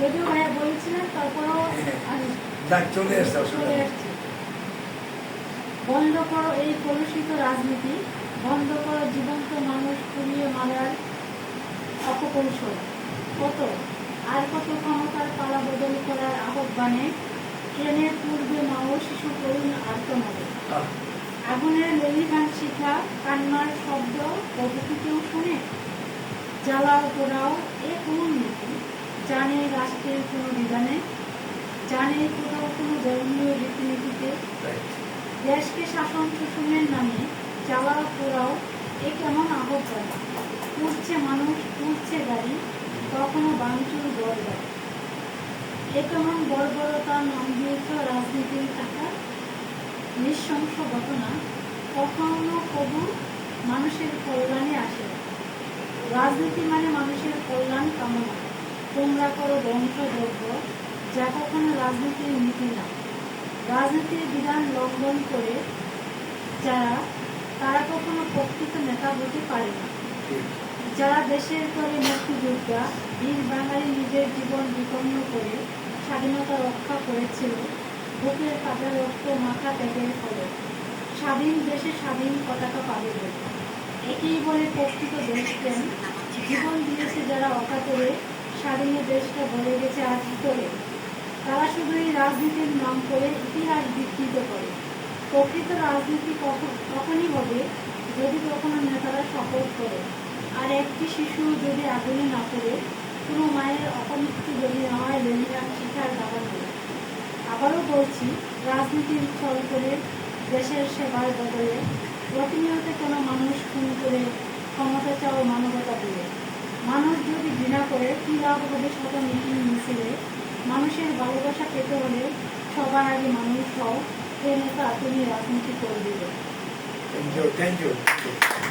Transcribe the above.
যদিও ভাইয়া বলেছিলেন তারপরেও চলে এসছে চলে নেই। বন্ধ করো এই কলুষিত রাজনীতি বন্ধ করো জীবন্ত মানুষ পুড়িয়ে মারার অপকৌশল। কত? আর কত ক্ষমতার পালা বদল করার আহ্বানে ট্রেনের পূর্বে মা ও শিশু করুণ আর্তনাদে আগুনের লেলিহান শিখা কান্নার শব্দ কেউ শুনে জ্বালাও পোড়াও কোনো বিধানে জানে কোথাও কোনো ধর্মীয় রীতিনীতিতে দেশকে শাসন শোষণের নামে জ্বালাও পোড়াও এ কেমন আহ্বান পুড়ছে মানুষ পুড়ছে গাড়ি কখনো বাংচুর গড়। এ কেমন বর্বরতা নাম দিয়েছ রাজনীতির টাকা? নৃশংস ঘটনা কখনো কবু মানুষের কল্যাণে আসে। রাজনীতি মানে মানুষের কল্যাণ কামনা। তোমরা করো বংশযজ্ঞ যা কখনো রাজনীতির নীতি না। রাজনীতির বিধান লঙ্ঘন করে যারা, তারা কখনো প্রকৃত নেতা হতে পারে না। যারা দেশের করে মুক্তিযোদ্ধা, বীর বাঙালি নিজের জীবন বিপন্ন করে স্বাধীনতা রক্ষা করেছিল, বুকের কাটা রক্ত মাথা ত্যাগের ফলে স্বাধীন দেশে স্বাধীন পতাকা পাবে একেই বলে প্রকৃত দেশপ্রেম। জীবন দিয়েছে যারা অকাতরে ভিতরে তারা শুধুই রাজনীতির নাম করে ইতিহাস বিকৃত করে। প্রকৃত রাজনীতি তখনই হবে যদি কখনো নেতারা শপথ করে। আর একটি শিশু যদি আগুনে না পড়ে, কোনো মায়ের অপমৃত্যু যদি না হয় লেলিহান শিখার দাবান করে আবারও বলছি, রাজনীতির ছল করে দেশের সেবার বদলে প্রতিনিয়ত কোনো মানুষ খুন করে ক্ষমতা চাও মানবতা বলে মানুষ যদি ঘৃণা করে ক্রীড়া শত মিটিং মিছিলে মানুষের ভালোবাসা পেতে হলে সবার আগে মানুষ হও সে নেতা তুমি রাজনীতি করে দিবে Thank you, thank you.